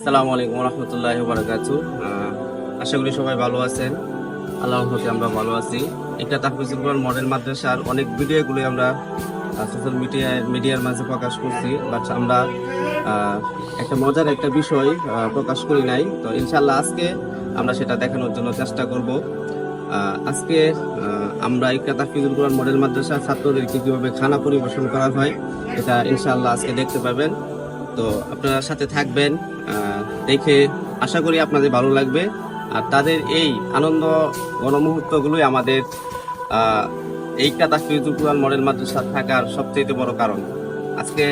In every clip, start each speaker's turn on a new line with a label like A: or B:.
A: আসসালামু আলাইকুম রহমতুল্লাহ বারাকাতু আশা করি সবাই ভালো আছেন। আল্লাহর প্রতি আমরা ভালো আছি। এটা তাহফিজুল কোরআন মডেল মাদ্রাসার অনেক ভিডিওগুলি আমরা সোশ্যাল মিডিয়ায় মিডিয়ার মাঝে প্রকাশ করছি। বাট আমরা একটা মজার একটা বিষয় প্রকাশ করি নাই। তো ইনশাল্লাহ আজকে আমরা সেটা দেখানোর জন্য চেষ্টা করব। আজকে আমরা একটা তাহফিজুল কোরআন মডেল মাদ্রাসার ছাত্রদেরকে কীভাবে খানা পরিবেশন করা হয়, এটা ইনশাল্লাহ আজকে দেখতে পাবেন তো আপনারা সাথে থাকবেন। দেখে আশা করি আপনাদের ভালো লাগবে। আর তাদের এই আনন্দ গণমুহূর্তগুলোই আমাদের আহ, এই কাদা ফিরুজুল কুরআন মডেল মাদ্রাসা থাকার সবচেয়ে বড় কারণ। আজকে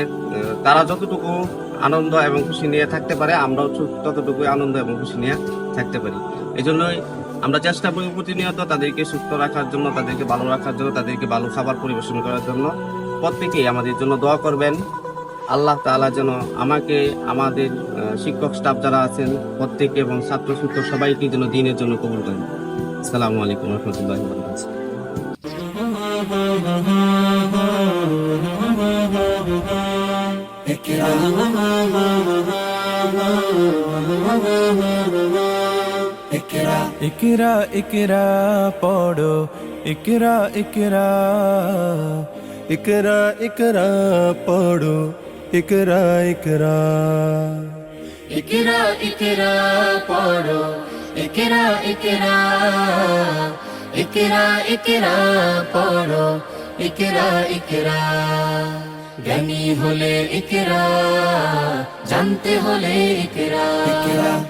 A: তারা যতটুকু আনন্দ এবং খুশি নিয়ে থাকতে পারে আমরাও ততটুকু আনন্দ এবং খুশি নিয়ে থাকতে পারি। এই জন্যই আমরা চেষ্টা করি প্রতিনিয়ত তাদেরকে সুস্থ রাখার জন্য তাদেরকে ভালো রাখার জন্য তাদেরকে ভালো খাবার পরিবেশন করার জন্য। প্রত্যেকেই আমাদের জন্য দোয়া করবেন। আল্লাহ তাআলা যেন আমাকে, আমাদের শিক্ষক স্টাফ যারা আছেন, প্রত্যেকে এবং ছাত্র শিক্ষক সবাইকে যেন দিনের জন্য কবুল করেন। আসসালামু আলাইকুম রহমতুল্লাহ
B: ইকরা ইকরা, পড়ো। ইকরা ইকরা ইকরা ইকরা, পড়ো। ইকরা ইকরা।
C: ইকরা ইকরা পড়ো। ইকরা ইকরা ইকরা ইকরা পড়ো। ইকরা ইকরা। জ্ঞানী হলে ইকরা জানতে হলে ইকরা। ইকরা।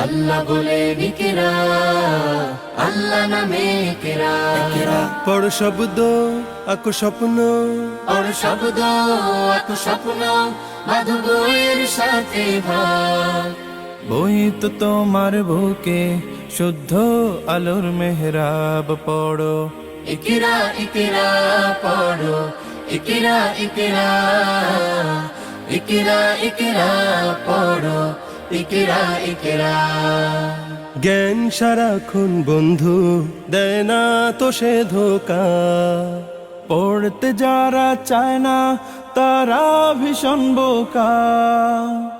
C: আল্লাহ বলে ইকরা আল্লাহ নামে ইকরা। ইকরা।
B: পড় শব্দ আকু স্বপ্ন।
C: আর শব্দ এক স্বপ্ন মাধবয়ের সাথে ভাগ।
B: বই তো তোমার বুকে শুদ্ধ আলোর মেহরাব পড়ো।
C: ইকরা ইকরা পড়ো। ইকরা ইকরা ইকরা ইকরা পড়ো। ইকরা ইকরা।
B: জ্ঞান সারাক্ষণ বন্ধু দেয় না তো সে ধোকা। পড়তে যারা চায় না তারা ভীষণ বোকা।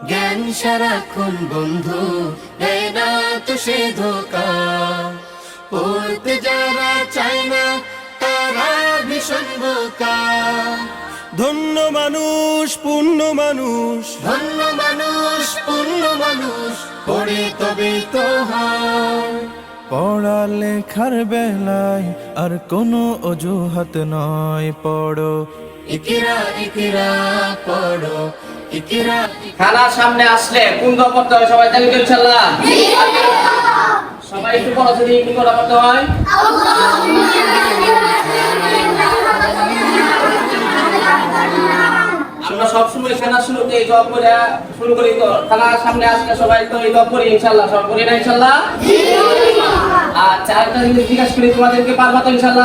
C: জ্ঞান সারাক্ষণ বন্ধু দেয় না তো সে ধোকা। পড়তে যারা চায় না তারা ভীষণ বোকা।
B: ধন্য মানুষ পূর্ণ মানুষ।
C: ধন্য মানুষ পূর্ণ মানুষ পড়ে তবে তো হয়
B: পড়ালেখার বেলায় আর কোনো অজুহাত নয় পড়ো।
C: ইকিরা ইকিরা পড়ো। ইকিরা
A: খানার সামনে আসলে কোন দোয়া পড়তে হয়? সবাই জানি তো ইনশাল্লাহ সবাই একটু পড়া যদি কোন দোয়া পড়তে হয়? আমরা সবসময় খানা শুরুতে এই দোয়া করে শুরু করি তো। খানার সামনে আসলে সবাই তো এই দোয়া করি ইনশাল্লাহ সব করি না ইনশাল্লাহ আচ্ছা আরেকটা জিনিস জিজ্ঞাসা করি, তোমাদেরকে তো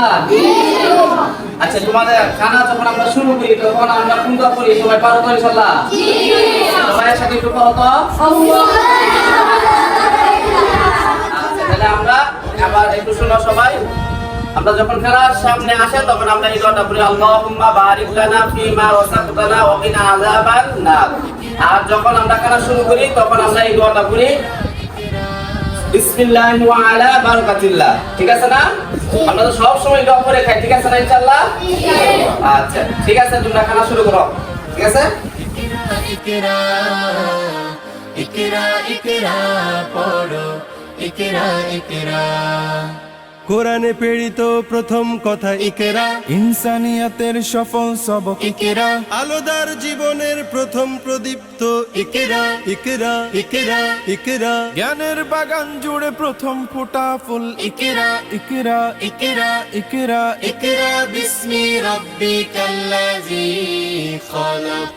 A: আচ্ছা তোমাদের খানা যখন আমরা শুরু করি, তখন আমরা করি? সবাই পারো তো সবাই সাথে একটু তো? আচ্ছা তাহলে আমরা আবার একটু শোনো সবাই। আমরা যখন সামনে আসে, তখন আমরা এই দোয়াটা পড়ি আল্লাহুম্মা বারিক লানা ফিমা রাযাকতানা ওয়া কিনা আযাবান নার। আর যখন আমরা খেলা শুরু করি, তখন আমরা এই দোয়াটা পড়ি বিসমিল্লাহ ওয়া আলা বারাকাতিল্লাহ। ঠিক আছে না? আমরা তো সব সময় দোয়া করে খাই, ঠিক আছে না ইনশাআল্লাহ? আচ্ছা ঠিক আছে, তোমরা খানা শুরু করো। ঠিক আছে?
C: ইকরা ইকরা ইকরা, পড়ো। ইকরা, ইকিরা।
B: কোরআনে প্রেরিত প্রথম কথা ইকেরা। ইনসানিয়াতের সফল সবক
C: ইকিরা।
B: আলোদার জীবনের প্রথম প্রদীপ্ত ইকেরা। ইকেরা ইকেরা ইকেরা। জ্ঞানের বাগান জুড়ে প্রথম ফোটা ফুল
C: ইকিরা।
B: ইকেরা
C: ইকিরা
B: ইকেরা
C: ইকিরা। বিসমি রাব্বিকাল্লাযী খালাক।